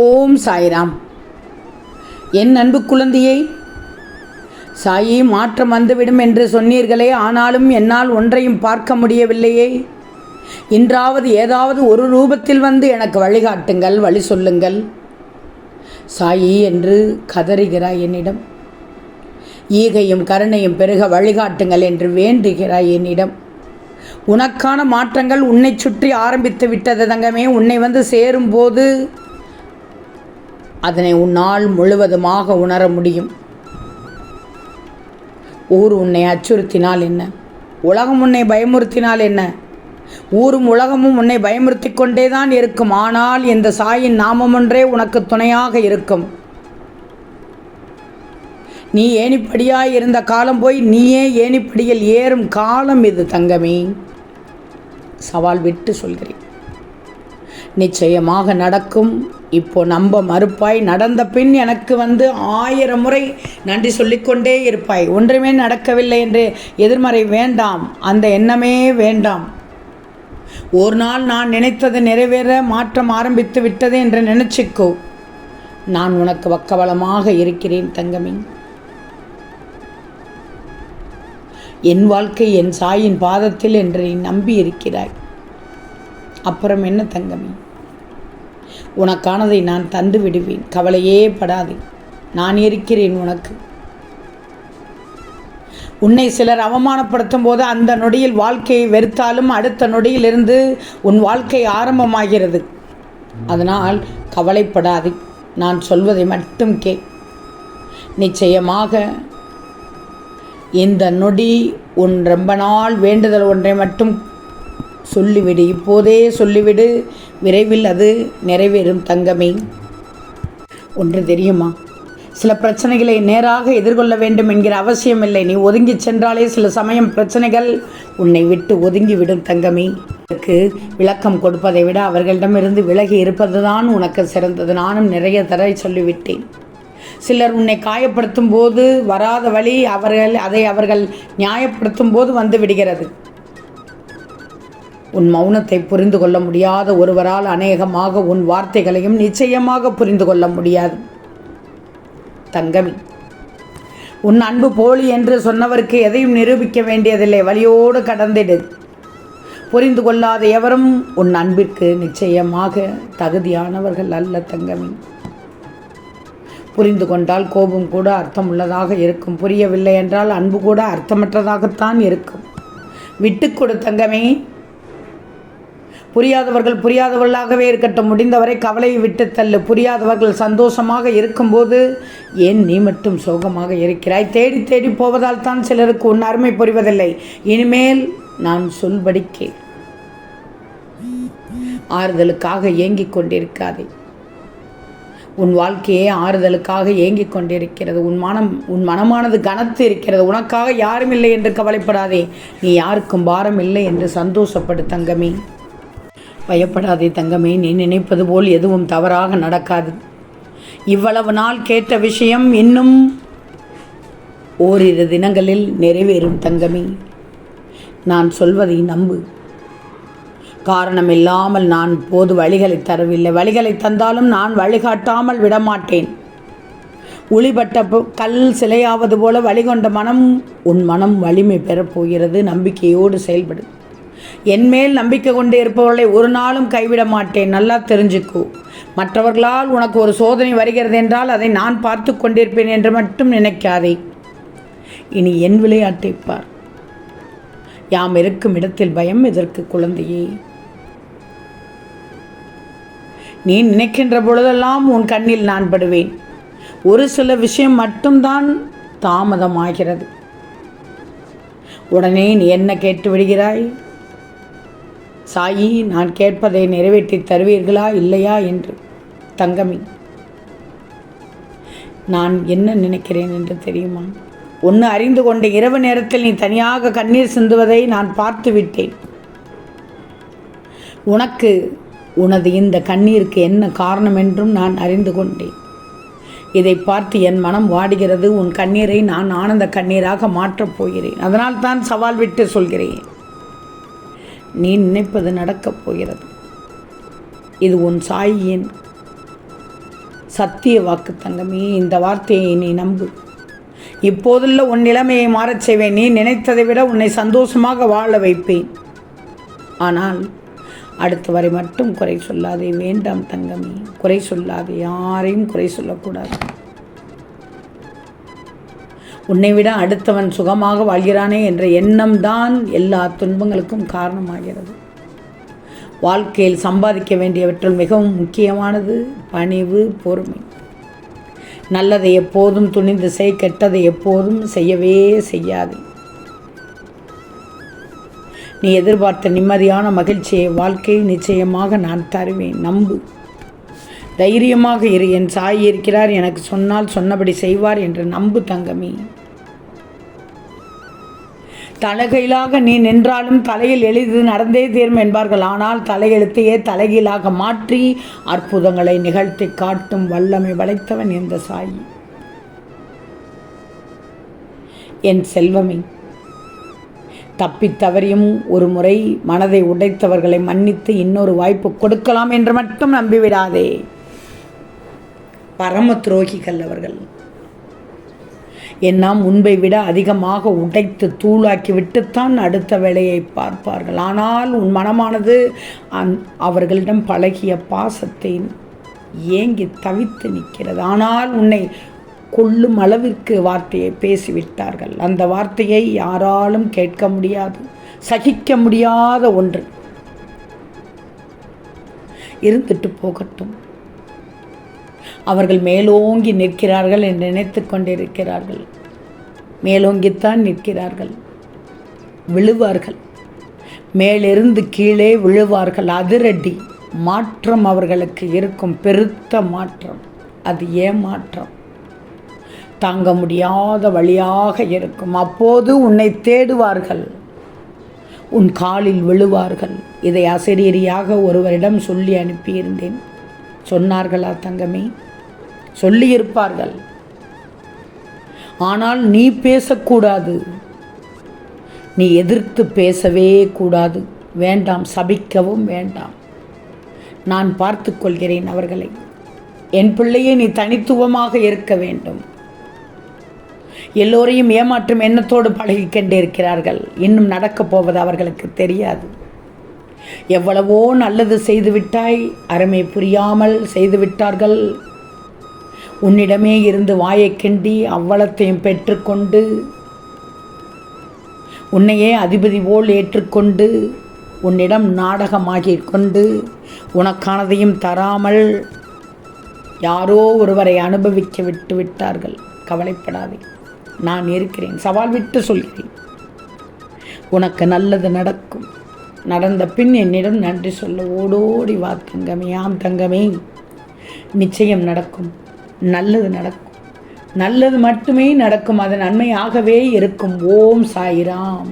ஓம் சாய்ராம். என் அன்பு குழந்தையை சாயி மாற்றம் வந்துவிடும் என்று சொன்னீர்களே ஆனாலும் என்னால் ஒன்றையும் பார்க்க முடியவில்லையே. இன்றாவது ஏதாவது ஒரு ரூபத்தில் வந்து எனக்கு வழிகாட்டுங்கள் வழி சொல்லுங்கள். சாயி என்று கதறுகிறாய் என்னிடம். ஈகையும் கருணையும் பெருக வழிகாட்டுங்கள் என்று வேண்டுகிறாய் என்னிடம். உனக்கான மாற்றங்கள் உன்னை சுற்றி ஆரம்பித்து விட்டது தங்கமே உன்னை வந்து சேரும்போது அதனை உன்னால் முழுவதுமாக உணர முடியும். ஊர் உன்னை அச்சுறுத்தினால் என்ன? உலகம் உன்னை பயமுறுத்தினால் என்ன? ஊரும் உலகமும் உன்னை பயமுறுத்தி கொண்டே தான் இருக்கும். ஆனால் இந்த சாயின் நாமமொன்றே உனக்கு துணையாக இருக்கும். நீ ஏணிப்படியாய் இருந்த காலம் போய் நீயே ஏணிப்படியில் ஏறும் காலம் இது தங்கமே. சவால் விட்டு சொல்கிறேன். நிச்சயமாக நடக்கும். இப்போ நம்ப மறுப்பாய். நடந்த பின் எனக்கு வந்து ஆயிரம் முறை நன்றி சொல்லிக்கொண்டே இருப்பாய். ஒன்றுமே நடக்கவில்லை என்று எதிர்மறை வேண்டாம். அந்த எண்ணமே வேண்டாம். ஒரு நாள் நான் நினைத்தது நிறைவேற மாற்றம் ஆரம்பித்து விட்டது என்று நினைச்சிக்கோ. நான் உனக்கு பக்கபலமாக இருக்கிறேன் தங்கமே. என் வாழ்க்கை என் சாயின் பாதத்தில் என்று நீ நம்பி இருக்கிறாய் அப்புறம் என்ன தங்கமே? உனக்கானதை நான் தந்து விடுவேன். கவலையே படாதே. நான் இருக்கிறேன் உனக்கு. உன்னை சிலர் அவமானப்படுத்தும் போது அந்த நொடியில் வாழ்க்கையை வெறுத்தாலும் அடுத்த நொடியிலிருந்து உன் வாழ்க்கை ஆரம்பமாகிறது. அதனால் கவலைப்படாதே. நான் சொல்வதை மட்டும் கே நிச்சயமாக இந்த நொடி உன் ரொம்ப நாள் வேண்டுதல் ஒன்றை மட்டும் சொல்லிவிடு. இப்போதே சொல்லிவிடு. விரைவில் அது நிறைவேறும் தங்கமே. ஒன்று தெரியுமா? சில பிரச்சனைகளை நேராக எதிர்கொள்ள வேண்டும் என்கிற அவசியமில்லை. நீ ஒதுங்கி சென்றாலே சில சமயம் பிரச்சனைகள் உன்னை விட்டு ஒதுங்கி விடும் தங்கமே. உனக்கு விளக்கம் கொடுப்பதை விட அவர்களிடமிருந்து விலகி இருப்பதுதான் உனக்கு சிறந்தது. நானும் நிறைய தடவை சொல்லிவிட்டேன். சிலர் உன்னை காயப்படுத்தும் போது வராத வழி அவர்கள் அதை அவர்கள் நியாயப்படுத்தும் போது வந்து விடுகிறது. உன் மௌனத்தை புரிந்து கொள்ள முடியாத ஒருவரால் அநேகமாக உன் வார்த்தைகளையும் நிச்சயமாக புரிந்து கொள்ள முடியாது. தங்கமி உன் அன்பு போலி என்று சொன்னவருக்கு எதையும் நிரூபிக்க வேண்டியதில்லை. வழியோடு கடந்திடு. புரிந்து கொள்ளாத எவரும் உன் அன்பிற்கு நிச்சயமாக தகுதியானவர்கள் அல்ல தங்கமி. புரிந்து கொண்டால் கோபம் கூட அர்த்தமுள்ளதாக இருக்கும். புரியவில்லை என்றால் அன்பு கூட அர்த்தமற்றதாகத்தான் இருக்கும். விட்டு கொடு தங்கமே. புரியாதவர்கள் புரியாதவர்களாகவே இருக்கட்டும். முடிந்தவரை கவலையை விட்டு தள்ளு. புரியாதவர்கள் சந்தோஷமாக இருக்கும்போது ஏன் நீ மட்டும் சோகமாக இருக்கிறாய்? தேடி தேடி போவதால் தான் சிலருக்கு உன் அருமை புரிவதில்லை. இனிமேல் நான் சொல்படிக்கே ஆறுதலுக்காக ஏங்கிக் கொண்டிருக்காதே. உன் வாழ்க்கையே ஆறுதலுக்காக ஏங்கிக் கொண்டிருக்கிறது. உன் மனம் உன் மனமானது கனத்து இருக்கிறது. உனக்காக யாரும் இல்லை என்று கவலைப்படாதே. நீ யாருக்கும் பாரம் இல்லை என்று சந்தோஷப்படு தங்கமே. பயப்படாதே தங்கமே நீ நினைப்பது போல் எதுவும் தவறாக நடக்காது. இவ்வளவு நாள் கேட்ட விஷயம் இன்னும் ஓரிரு தினங்களில் நிறைவேறும் தங்கமே. நான் சொல்வதை நம்பு. காரணம் இல்லாமல் நான் போது வழிகளை தரவில்லை. வழிகளை தந்தாலும் நான் வழிகாட்டாமல் விடமாட்டேன். ஒளிபட்ட கல் சிலையாவது போல வழிகொண்ட மனம் உன் மனம் வலிமை பெறப்போகிறது நம்பிக்கையோடு செயல்படும் என்மேல் நம்பிக்கை கொண்டு இருப்பவர்களை ஒரு நாளும் கைவிட மாட்டேன். நல்லா தெரிஞ்சுக்கோ. மற்றவர்களால் உனக்கு ஒரு சோதனை வருகிறது என்றால் அதை நான் பார்த்து கொண்டிருப்பேன் என்று மட்டும் நினைக்காதே. இனி என் விளையாட்டை பார். யாம் இருக்கும் இடத்தில் பயம் எதற்கு குழந்தையே? நீ நினைக்கின்ற பொழுதெல்லாம் உன் கண்ணில் நான் படுவேன். ஒரு சில விஷயம் மட்டும்தான் தாமதமாகிறது. உடனே நீ என்ன கேட்டு விடுகிறாய்? சாயி நான் கேட்பதை நிறைவேற்றி தருவீர்களா இல்லையா என்று. தங்கமி நான் என்ன நினைக்கிறேன் என்று தெரியுமா? ஒன்று அறிந்து கொண்ட இரவு நேரத்தில் நீ தனியாக கண்ணீர் சிந்துவதை நான் பார்த்து விட்டேன் உனக்கு உனது இந்த கண்ணீருக்கு என்ன காரணம் என்றும் நான் அறிந்து கொண்டேன். இதை பார்த்து என் மனம் வாடுகிறது உன் கண்ணீரை நான் ஆனந்த கண்ணீராக மாற்றப் போகிறேன். அதனால் தான் சவால் விட்டு சொல்கிறேன். நீ நினைப்பது நடக்கப் போகிறது. இது உன் சாயின் சத்திய வாக்கு தங்கமே. இந்த வார்த்தையை நீ நம்பு. இப்போதுள்ள உன் நிலைமையை மாறச் செய்வேன். நீ நினைத்ததை விட உன்னை சந்தோஷமாக வாழ வைப்பேன். ஆனால் அடுத்த வரை மட்டும் குறை சொல்லாதே. வேண்டாம் தங்கமே. குறை சொல்லாதே. யாரையும் குறை சொல்லக்கூடாது. உன்னை விட அடுத்தவன் சுகமாக வாழ்கிறானே என்ற எண்ணம்தான் எல்லா துன்பங்களுக்கும் காரணமாகிறது. வாழ்க்கையில் சம்பாதிக்க வேண்டியவற்றில் மிகவும் முக்கியமானது பணிவு பொறுமை. நல்லதை எப்போதும் துணிந்து செய் கெட்டதை எப்போதும் செய்யவே செய்யாது. நீ எதிர்பார்த்த நிம்மதியான மகிழ்ச்சியை வாழ்க்கை நிச்சயமாக நான் தருவேன். நம்பு. தைரியமாக இரு. என் சாய் இருக்கிறார் எனக்கு சொன்னால் சொன்னபடி செய்வார் என்று நம்பு தங்கமே. தலைகையிலாக நீ நின்றாலும் தலையில் எளிது நடந்தே தீரும் என்பார்கள். ஆனால் தலையெழுத்தையே தலைகீழாக மாற்றி அற்புதங்களை நிகழ்த்தி காட்டும் வல்லமை வளைத்தவன் இந்த சாயி. என் செல்வமே தப்பித் தவறியும் ஒரு முறை மனதை உடைத்தவர்களை மன்னித்து இன்னொரு வாய்ப்பு கொடுக்கலாம் என்று மட்டும் நம்பிவிடாதே. பரம துரோகிகள் அவர்கள். எல்லாம் முன்பை விட அதிகமாக உடைத்து தூளாக்கி விட்டுத்தான் அடுத்த வேலையை பார்ப்பார்கள். ஆனால் உன் மனமானது அந் அவர்களிடம் பழகிய பாசத்தை ஏங்கி தவித்து நிற்கிறது. ஆனால் உன்னை கொள்ளும் அளவிற்கு வார்த்தையை பேசிவிட்டார்கள். அந்த வார்த்தையை யாராலும் கேட்க முடியாது சகிக்க முடியாத ஒன்று. இருந்துட்டு போகட்டும். அவர்கள் மேலோங்கி நிற்கிறார்கள் என்று நினைத்து கொண்டிருக்கிறார்கள். மேலோங்கித்தான் நிற்கிறார்கள். விழுவார்கள். மேலிருந்து கீழே விழுவார்கள். அதிரடி மாற்றம் அவர்களுக்கு இருக்கும். பெருத்த மாற்றம். அது ஏமாற்றம். தாங்க முடியாத வழியாக இருக்கும். அப்போது உன்னை தேடுவார்கள். உன் காலில் விழுவார்கள். இதை அசரீரியாக ஒருவரிடம் சொல்லி அனுப்பியிருந்தேன். சொன்னார்களா தங்கமே? சொல்லியிருப்பார்கள். ஆனால் நீ பேசக்கூடாது. நீ எதிர்த்து பேசவே கூடாது. வேண்டாம் சபிக்கவும் வேண்டாம். நான் பார்த்து கொள்கிறேன் அவர்களை. என் பிள்ளையே நீ தனித்துவமாக இருக்க வேண்டும். எல்லோரையும் ஏமாற்றும் எண்ணத்தோடு பழகிக்கொண்டே இருக்கிறார்கள் இன்னும் நடக்கப் போவது அவர்களுக்கு தெரியாது. எவ்வளவோ நல்லது செய்துவிட்டாய். அருமை புரியாமல் செய்துவிட்டார்கள். உன்னிடமே இருந்து வாயை கிண்டி அவ்வளத்தையும் பெற்றுக்கொண்டு உன்னையே அதிபதி போல் ஏற்றுக்கொண்டு உன்னிடம் நாடகமாகிக் கொண்டு உனக்கானதையும் தராமல் யாரோ ஒருவரை அனுபவிக்க விட்டு விட்டார்கள். கவலைப்படாதே நான் இருக்கிறேன். சவால் விட்டு சொல்கிறேன். உனக்கு நல்லது நடக்கும். நடந்த பின் என்னிடம் நன்றி சொல்ல. ஓடோடி வா தங்கமே. ஆம் தங்கமே. நிச்சயம் நடக்கும். நல்லது நடக்கும். நல்லது மட்டுமே நடக்கும். அது நன்மையாகவே இருக்கும். ஓம் சாயிராம்.